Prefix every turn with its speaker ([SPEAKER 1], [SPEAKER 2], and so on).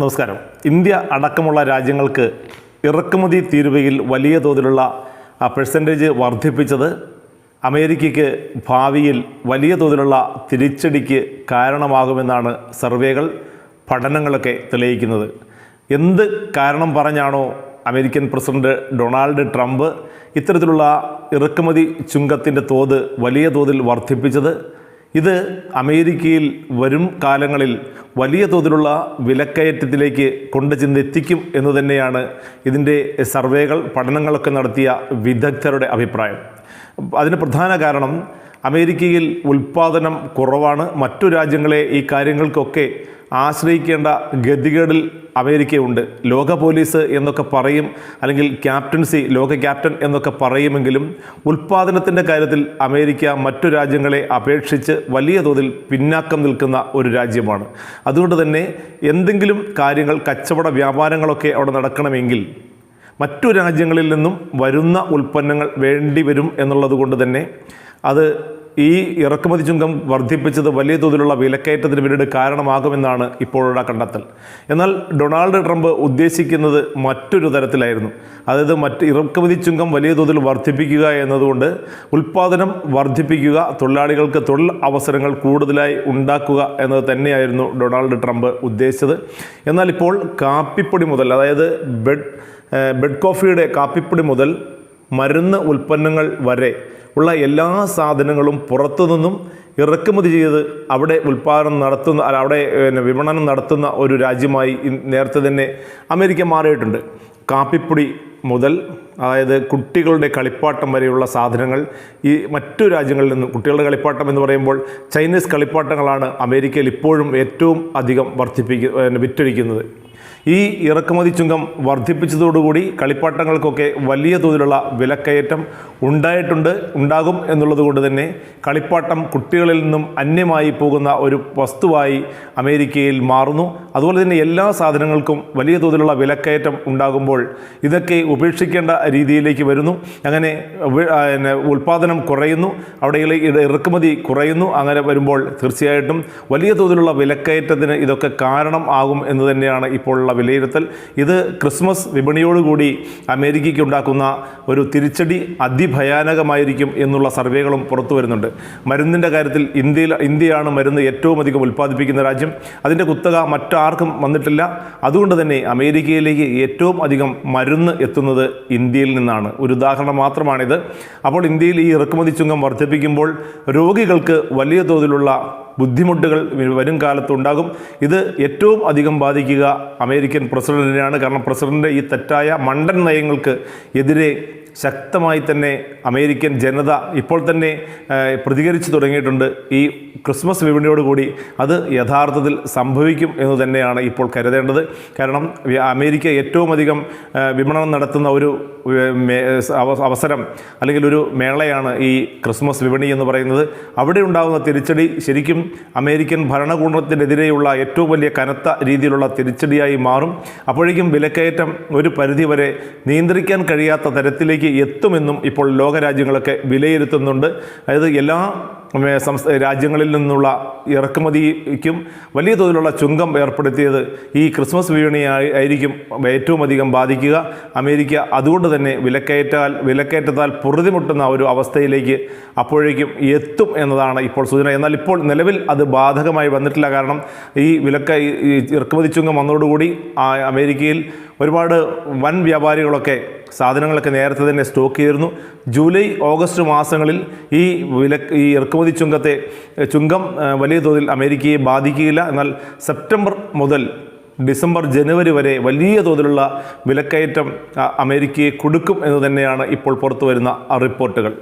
[SPEAKER 1] നമസ്കാരം. ഇന്ത്യ അടക്കമുള്ള രാജ്യങ്ങൾക്ക് ഇറക്കുമതി തീരുവയിൽ വലിയ തോതിലുള്ള പെർസെന്റേജ് വർദ്ധിപ്പിച്ചത് അമേരിക്കയ്ക്ക് ഭാവിയിൽ വലിയ തോതിലുള്ള തിരിച്ചടിക്ക് കാരണമാകുമെന്നാണ് സർവേകൾ പഠനങ്ങളൊക്കെ തെളിയിക്കുന്നത്. എന്ത് കാരണം പറഞ്ഞാണോ അമേരിക്കൻ പ്രസിഡന്റ് ഡൊണാൾഡ് ട്രംപ് ഇത്തരത്തിലുള്ള ഇറക്കുമതി ചുങ്കത്തിന്റെ തോത് വലിയ തോതിൽ വർദ്ധിപ്പിച്ചത്? ഇത് അമേരിക്കയിൽ വരും കാലങ്ങളിൽ വലിയ തോതിലുള്ള വിലക്കയറ്റത്തിലേക്ക് കൊണ്ടു ചെന്നെത്തിക്കും എന്ന് തന്നെയാണ് ഇതിന്റെ സർവേകൾ പഠനങ്ങളൊക്കെ നടത്തിയ വിദഗ്ധരുടെ അഭിപ്രായം. അതിന് പ്രധാന കാരണം അമേരിക്കയിൽ ഉൽപാദനം കുറവാണ്. മറ്റു രാജ്യങ്ങളെ ഈ കാര്യങ്ങൾക്കൊക്കെ ആശ്രയിക്കേണ്ട ഗതികേടിൽ അമേരിക്കയുണ്ട്. ലോക പോലീസ് എന്നൊക്കെ പറയും അല്ലെങ്കിൽ ക്യാപ്റ്റൻസി ലോക ക്യാപ്റ്റൻ എന്നൊക്കെ പറയുമെങ്കിലും ഉൽപ്പാദനത്തിന്റെ കാര്യത്തിൽ അമേരിക്ക മറ്റു രാജ്യങ്ങളെ അപേക്ഷിച്ച് വലിയ തോതിൽ പിന്നാക്കം നിൽക്കുന്ന ഒരു രാജ്യമാണ്. അതുകൊണ്ട് തന്നെ എന്തെങ്കിലും കാര്യങ്ങൾ കച്ചവട വ്യാപാരങ്ങളൊക്കെ അവിടെ നടക്കണമെങ്കിൽ മറ്റു രാജ്യങ്ങളിൽ നിന്നും വരുന്ന ഉൽപ്പന്നങ്ങൾ വേണ്ടി വരും എന്നുള്ളത് കൊണ്ട് തന്നെ അത് ഈ ഇറക്കുമതി ചുങ്കം വർദ്ധിപ്പിച്ചത് വലിയ തോതിലുള്ള വിലക്കയറ്റത്തിന് പിന്നീട് കാരണമാകുമെന്നാണ് ഇപ്പോഴുള്ള കണ്ടെത്തൽ. എന്നാൽ ഡൊണാൾഡ് ട്രംപ് ഉദ്ദേശിക്കുന്നത് മറ്റൊരു തരത്തിലായിരുന്നു. അതായത് മറ്റ് ഇറക്കുമതി ചുങ്കം വലിയ തോതിൽ വർദ്ധിപ്പിക്കുക എന്നതുകൊണ്ട് ഉൽപ്പാദനം വർദ്ധിപ്പിക്കുക തൊഴിലാളികൾക്ക് തൊഴിൽ അവസരങ്ങൾ കൂടുതലായി ഉണ്ടാക്കുക എന്നത് തന്നെയായിരുന്നു ഡൊണാൾഡ് ട്രംപ് ഉദ്ദേശിച്ചത്. എന്നാൽ ഇപ്പോൾ കാപ്പിപ്പൊടി മുതൽ അതായത് ബെഡ് ബെഡ് കോഫിയുടെ കാപ്പിപ്പൊടി മുതൽ മരുന്ന് ഉൽപ്പന്നങ്ങൾ വരെ ഉള്ള എല്ലാ സാധനങ്ങളും പുറത്തു നിന്നും ഇറക്കുമതി ചെയ്ത് അവിടെ ഉൽപ്പാദനം നടത്തുന്ന അവിടെ വിപണനം നടത്തുന്ന ഒരു രാജ്യമായി നേരത്തെ തന്നെ അമേരിക്ക മാറിയിട്ടുണ്ട്. കാപ്പിപ്പൊടി മുതൽ അതായത് കുട്ടികളുടെ കളിപ്പാട്ടം വരെയുള്ള സാധനങ്ങൾ ഈ മറ്റു രാജ്യങ്ങളിൽ നിന്നും കുട്ടികളുടെ കളിപ്പാട്ടം എന്ന് പറയുമ്പോൾ ചൈനീസ് കളിപ്പാട്ടങ്ങളാണ് അമേരിക്കയിൽ ഇപ്പോഴും ഏറ്റവും അധികം വർദ്ധിപ്പിക്കുന്ന വിറ്റഴിക്കുന്നത്. ഈ ഇറക്കുമതി ചുങ്കം വർദ്ധിപ്പിച്ചതോടുകൂടി കളിപ്പാട്ടങ്ങൾക്കൊക്കെ വലിയ തോതിലുള്ള വിലക്കയറ്റം ഉണ്ടായിട്ടുണ്ട് ഉണ്ടാകും എന്നുള്ളതുകൊണ്ട് തന്നെ കളിപ്പാട്ടം കുട്ടികളിൽ നിന്നും അന്യമായി പോകുന്ന ഒരു വസ്തുവായി അമേരിക്കയിൽ മാറുന്നു. അതുപോലെ തന്നെ എല്ലാ സാധനങ്ങൾക്കും വലിയ തോതിലുള്ള വിലക്കയറ്റം ഉണ്ടാകുമ്പോൾ ഇതൊക്കെ ഉപേക്ഷിക്കേണ്ട രീതിയിലേക്ക് വരുന്നു. അങ്ങനെ ഉൽപാദനം കുറയുന്നു. അവിടെ ഇറക്കുമതി കുറയുന്നു. അങ്ങനെ വരുമ്പോൾ തീർച്ചയായിട്ടും വലിയ തോതിലുള്ള വിലക്കയറ്റത്തിന് ഇതൊക്കെ കാരണം ആകും എന്ന് തന്നെയാണ് ഇപ്പോഴുള്ള വിലയിരുത്തൽ. ഇത് ക്രിസ്മസ് വിപണിയോടുകൂടി അമേരിക്കയ്ക്ക് ഉണ്ടാക്കുന്ന ഒരു തിരിച്ചടി അതിഭയാനകമായിരിക്കും എന്നുള്ള സർവേകളും പുറത്തു വരുന്നുണ്ട്. മരുന്നിന്റെ കാര്യത്തിൽ ഇന്ത്യയിൽ ഇന്ത്യയാണ് മരുന്ന് ഏറ്റവും അധികം ഉൽപ്പാദിപ്പിക്കുന്ന രാജ്യം. അതിന്റെ കുത്തക മറ്റാർക്കും വന്നിട്ടില്ല. അതുകൊണ്ട് തന്നെ അമേരിക്കയിലേക്ക് ഏറ്റവും അധികം മരുന്ന് എത്തുന്നത് ഇന്ത്യയിൽ നിന്നാണ്. ഒരു ഉദാഹരണം മാത്രമാണിത്. അപ്പോൾ ഇന്ത്യയിൽ ഈ ഇറക്കുമതി ചുങ്കം വർദ്ധിപ്പിക്കുമ്പോൾ രോഗികൾക്ക് വലിയ തോതിലുള്ള ബുദ്ധിമുട്ടുകൾ വരും കാലത്തുണ്ടാകും ഇത് ഏറ്റവും അധികം ബാധിക്കുക അമേരിക്കൻ പ്രസിഡന്റിനെയാണ്. കാരണം പ്രസിഡന്റ് ഈ തെറ്റായ മണ്ടൻ നയങ്ങൾക്ക് എതിരെ ശക്തമായി തന്നെ അമേരിക്കൻ ജനത ഇപ്പോൾ തന്നെ പ്രതികരിച്ചു തുടങ്ങിയിട്ടുണ്ട് ഈ ക്രിസ്മസ് വിപണിയോടുകൂടി അത് യഥാർത്ഥത്തിൽ സംഭവിക്കും എന്ന് തന്നെയാണ് ഇപ്പോൾ കരുതേണ്ടത്. കാരണം അമേരിക്ക ഏറ്റവും അധികം വിപണനം നടത്തുന്ന ഒരു അവസരം അല്ലെങ്കിൽ ഒരു മേളയാണ് ഈ ക്രിസ്മസ് വിപണി എന്ന് പറയുന്നത്. അവിടെ ഉണ്ടാകുന്ന തിരിച്ചടി ശരിക്കും അമേരിക്കൻ ഭരണകൂടത്തിനെതിരെയുള്ള ഏറ്റവും വലിയ കനത്ത രീതിയിലുള്ള തിരിച്ചടിയായി മാറും. അപ്പോഴേക്കും വിലക്കയറ്റം ഒരു പരിധിവരെ നിയന്ത്രിക്കാൻ കഴിയാത്ത തരത്തിലേക്ക് എത്തുമെന്നും ഇപ്പോൾ ലോകരാജ്യങ്ങളൊക്കെ വിലയിരുത്തുന്നുണ്ട്. അതായത് എല്ലാ സംസ്ഥ രാജ്യങ്ങളിൽ നിന്നുള്ള ഇറക്കുമതിക്കും വലിയ തോതിലുള്ള ചുങ്കം ഏർപ്പെടുത്തിയത് ഈ ക്രിസ്മസ് വിപണി ആയിരിക്കും ഏറ്റവും അധികം ബാധിക്കുക. അമേരിക്ക അതുകൊണ്ട് തന്നെ വിലക്കയറ്റാൽ വിലക്കയറ്റത്താൽ പൊറുതിമുട്ടുന്ന ഒരു അവസ്ഥയിലേക്ക് അപ്പോഴേക്കും എത്തും എന്നതാണ് ഇപ്പോൾ സൂചന. എന്നാൽ ഇപ്പോൾ നിലവിൽ അത് ബാധകമായി വന്നിട്ടില്ല. കാരണം ഈ വിലക്ക ഇറക്കുമതി ചുങ്കം വന്നതോടുകൂടി അമേരിക്കയിൽ ഒരുപാട് വൻ വ്യാപാരികളൊക്കെ സാധനങ്ങളൊക്കെ നേരത്തെ തന്നെ സ്റ്റോക്ക് ചെയ്തിരുന്നു. ജൂലൈ ഓഗസ്റ്റ് മാസങ്ങളിൽ ഈ വില ഈ ഇറക്കുമതി ചുങ്കത്തെ ചുങ്കം വലിയ തോതിൽ അമേരിക്കയെ ബാധിക്കുകയില്ല. എന്നാൽ സെപ്റ്റംബർ മുതൽ ഡിസംബർ ജനുവരി വരെ വലിയ തോതിലുള്ള വിലക്കയറ്റം അമേരിക്കയെ കൊടുക്കും എന്ന് തന്നെയാണ് ഇപ്പോൾ പുറത്തു വരുന്ന റിപ്പോർട്ടുകൾ.